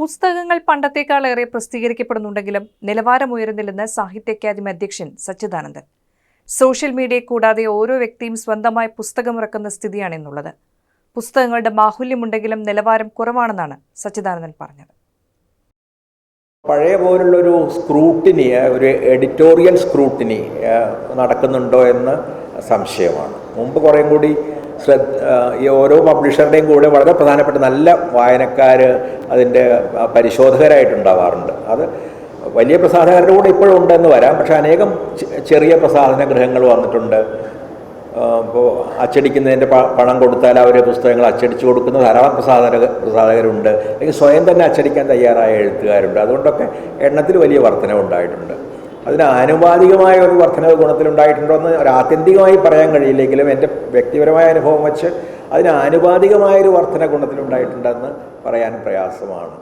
പുസ്തകങ്ങൾ പണ്ടത്തേക്കാളേറെ പ്രസിദ്ധീകരിക്കപ്പെടുന്നുണ്ടെങ്കിലും നിലവാരമുയരുന്നില്ലെന്ന് സാഹിത്യ അക്കാദമി അധ്യക്ഷൻ സച്ചിദാനന്ദൻ. സോഷ്യൽ മീഡിയ കൂടാതെ ഓരോ വ്യക്തിയും സ്വന്തമായി പുസ്തകമിറക്കുന്ന സ്ഥിതിയാണെന്നുള്ളത് പുസ്തകങ്ങളുടെ മാഹുല്യമുണ്ടെങ്കിലും നിലവാരം കുറവാണെന്നാണ് സച്ചിദാനന്ദൻ പറഞ്ഞത്. പഴയ പോലുള്ളൊരു സ്ക്രൂട്ടിനി ഒരു എഡിറ്റോറിയൽ സ്ക്രൂട്ടിനി നടക്കുന്നുണ്ടോ എന്ന് സംശയമാണ്. മുമ്പ് കുറേ കൂടി ശ്രദ്ധ ഈ ഓരോ പബ്ലിഷറുടെയും കൂടെ വളരെ പ്രധാനപ്പെട്ട നല്ല വായനക്കാർ അതിന്റെ പരിശോധകരായിട്ടുണ്ടാവാറുണ്ട്. അത് വലിയ പ്രസാധകരുടെ കൂടെ ഇപ്പോഴും ഉണ്ടെന്ന് വരാം. പക്ഷേ അനേകം ചെറിയ പ്രസാധന ഗൃഹങ്ങൾ വന്നിട്ടുണ്ട്. ഇപ്പോൾ അച്ചടിക്കുന്നതിന്റെ പണം കൊടുത്താൽ അവർ പുസ്തകങ്ങൾ അച്ചടിച്ചു കൊടുക്കുന്ന ധാരാളം പ്രസാധന പ്രസാധകരുണ്ട്. അല്ലെങ്കിൽ സ്വയം തന്നെ അച്ചടിക്കാൻ തയ്യാറായ എഴുത്തുകാരുണ്ട്. അതുകൊണ്ടൊക്കെ എണ്ണത്തിൽ വലിയ വർധനവ് ഉണ്ടായിട്ടുണ്ട് അതിന് ആനുപാതികമായ ഒരു വർധനവ് ഗുണത്തിലുണ്ടായിട്ടുണ്ടോ എന്ന് ഒരു ആത്യന്തികമായി പറയാൻ കഴിയില്ലെങ്കിലും എന്റെ വ്യക്തിപരമായ അനുഭവം വെച്ച് അതിന് ആനുപാതികമായൊരു വർധന ഗുണത്തിലുണ്ടായിട്ടുണ്ടെന്ന് പറയാൻ പ്രയാസമാണ്.